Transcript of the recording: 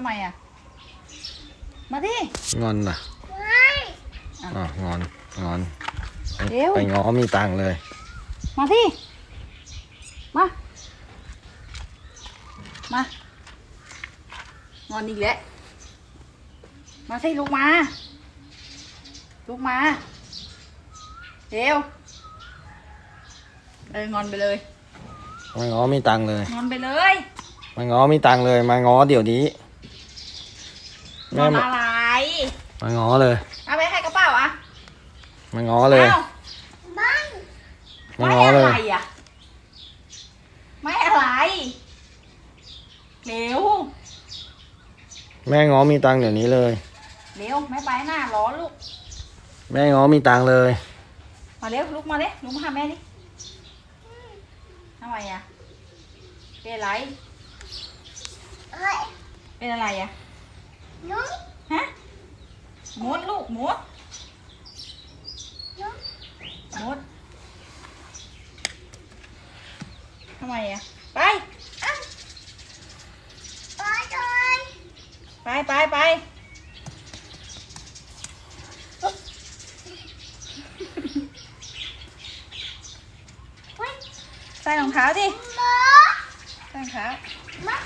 ำไมอะ มาดิ งอนน่ะไม่อะงอน งอนไปเร็ว ไปง้อมีตังค์เลย มาดิ มา มางอนอีกแล้ว มาสิลุกมาลุกมา เร็ว เอองอนไปเลย มาง้อมีตังค์เลย งอนไปเลย มาง้อมีตังค์เลย มาง้อเดี๋ยวนี้ งแม่อนมาอะไร มาง้อเลย เอาไปให้กระเป๋าอะมาง้อเลยอ้าวไม่มาไม่ง้ออะเลไรย อะ ไม่อะไร เร็ว แม่ง้อมีตังค์เดี๋ยวนี้เลย เร็วไม่ไปหน้าร้อนลูก แม่ง้อมีตังค์เลย มาเร็วลุกมาเร็วลุกมาหาแม่ดิทำไมอะ เป็นอะไรเอ้ยเป็นอะไรอะนุ๊ก ฮะมดลูกมดนุ๊กมดทำไมอะ ไปอะไปเลยไปไปไปใส่รองเท้าดิหมอใส่รองเท้ามา